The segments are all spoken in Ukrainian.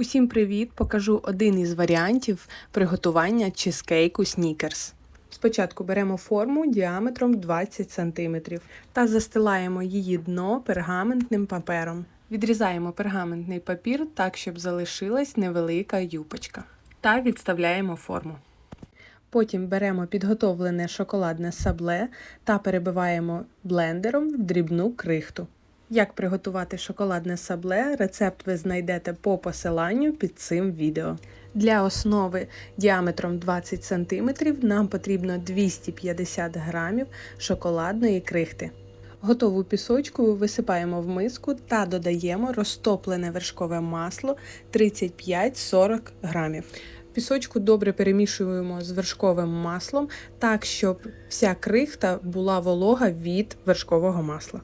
Усім привіт! Покажу один із варіантів приготування чизкейку снікерс. Спочатку беремо форму діаметром 20 см та застилаємо її дно пергаментним папером. Відрізаємо пергаментний папір так, щоб залишилась невелика юпочка. Та відставляємо форму. Потім беремо підготовлене шоколадне сабле та перебиваємо блендером в дрібну крихту. Як приготувати шоколадне сабле, рецепт ви знайдете по посиланню під цим відео. Для основи діаметром 20 см нам потрібно 250 г шоколадної крихти. Готову пісочку висипаємо в миску та додаємо розтоплене вершкове масло 35-40 г. Пісочку добре перемішуємо з вершковим маслом так, щоб вся крихта була волога від вершкового масла.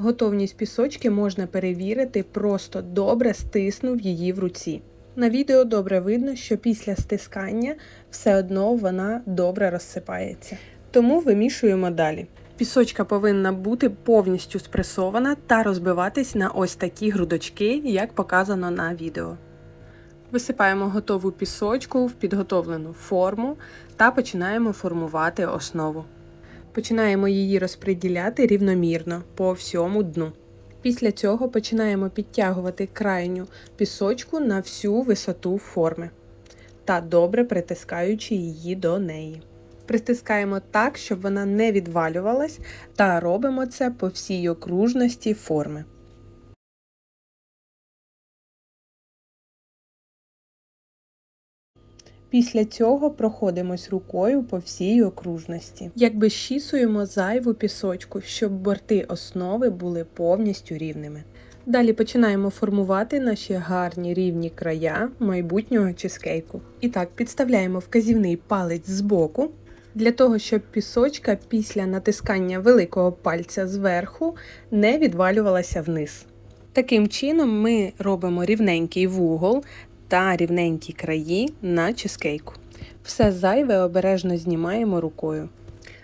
Готовність пісочки можна перевірити, просто добре стиснув її в руці. На відео добре видно, що після стискання все одно вона добре розсипається. Тому вимішуємо далі. Пісочка повинна бути повністю спресована та розбиватись на ось такі грудочки, як показано на відео. Висипаємо готову пісочку в підготовлену форму та починаємо формувати основу. Починаємо її розподіляти рівномірно по всьому дну. Після цього починаємо підтягувати крайню пісочку на всю висоту форми та добре притискаючи її до неї. Притискаємо так, щоб вона не відвалювалась, та робимо це по всій окружності форми. Після цього проходимось рукою по всій окружності. Якби щісуємо зайву пісочку, щоб борти основи були повністю рівними. Далі починаємо формувати наші гарні рівні края майбутнього чизкейку. І так, підставляємо вказівний палець збоку, для того, щоб пісочка після натискання великого пальця зверху не відвалювалася вниз. Таким чином ми робимо рівненький вугол та рівненькі краї на чизкейку. Все зайве обережно знімаємо рукою.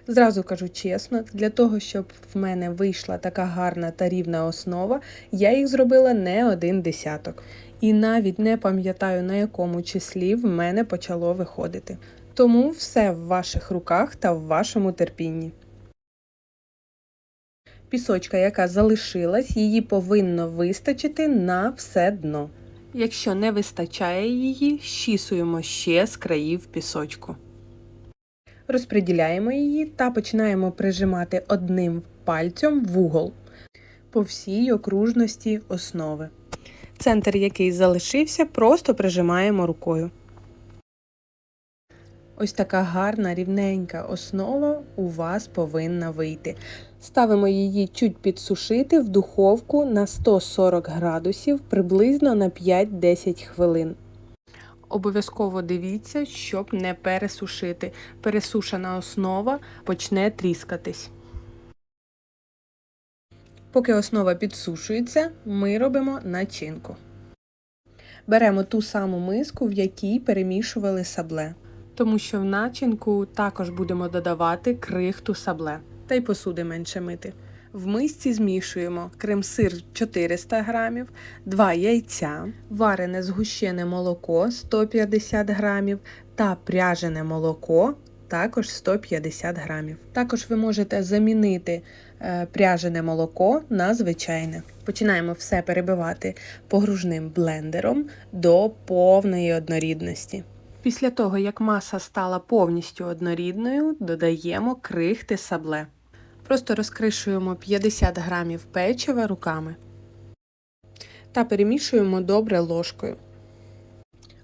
Зразу кажу чесно, для того, щоб в мене вийшла така гарна та рівна основа, я їх зробила не один десяток. І навіть не пам'ятаю, на якому числі в мене почало виходити. Тому все в ваших руках та в вашому терпінні. Пісочка, яка залишилась, її повинно вистачити на все дно. Якщо не вистачає її, щісуємо ще з країв пісочку. Розпреділяємо її та починаємо прижимати одним пальцем в угол по всій окружності основи. Центр, який залишився, просто прижимаємо рукою. Ось така гарна рівненька основа у вас повинна вийти. Ставимо її чуть підсушити в духовку на 140 градусів приблизно на 5-10 хвилин. Обов'язково дивіться, щоб не пересушити. Пересушена основа почне тріскатись. Поки основа підсушується, ми робимо начинку. Беремо ту саму миску, в якій перемішували сабле тому що в начинку також будемо додавати крихту сабле та й посуди менше мити. В мисці змішуємо крем-сир 400 г, 2 яйця, варене згущене молоко 150 г та пряжене молоко також 150 г. Також ви можете замінити е, пряжене молоко на звичайне. Починаємо все перебивати погружним блендером до повної однорідності. Після того, як маса стала повністю однорідною, додаємо крихти сабле. Просто розкришуємо 50 грамів печива руками та перемішуємо добре ложкою.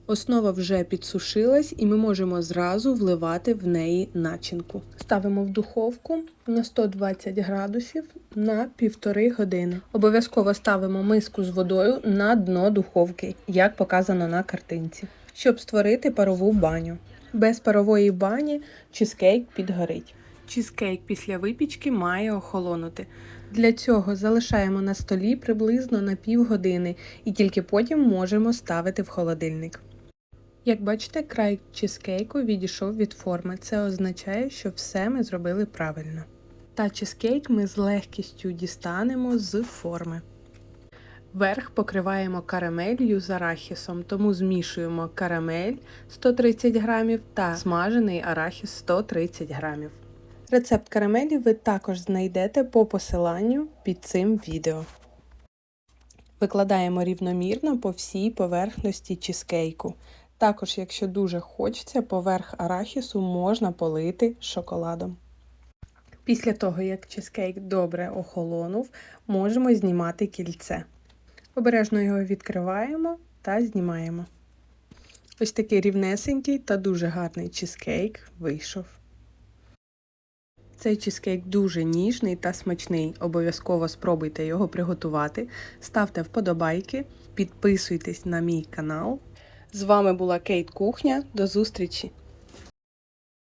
Основа вже підсушилась і ми можемо зразу вливати в неї начинку. Ставимо в духовку на 120 градусів на півтори години. Обов'язково ставимо миску з водою на дно духовки, як показано на картинці щоб створити парову баню. Без парової бані чизкейк підгорить. Чизкейк після випічки має охолонути. Для цього залишаємо на столі приблизно на півгодини і тільки потім можемо ставити в холодильник. Як бачите, край чизкейку відійшов від форми. Це означає, що все ми зробили правильно. Та чизкейк ми з легкістю дістанемо з форми. Верх покриваємо карамелью з арахісом, тому змішуємо карамель 130 грамів та смажений арахіс 130 грамів. Рецепт карамелі ви також знайдете по посиланню під цим відео. Викладаємо рівномірно по всій поверхності чизкейку. Також, якщо дуже хочеться, поверх арахісу можна полити шоколадом. Після того, як чизкейк добре охолонув, можемо знімати кільце. Обережно його відкриваємо та знімаємо. Ось такий рівнесенький та дуже гарний чизкейк вийшов. Цей чизкейк дуже ніжний та смачний. Обов'язково спробуйте його приготувати. Ставте вподобайки, підписуйтесь на мій канал. З вами була Кейт Кухня. До зустрічі!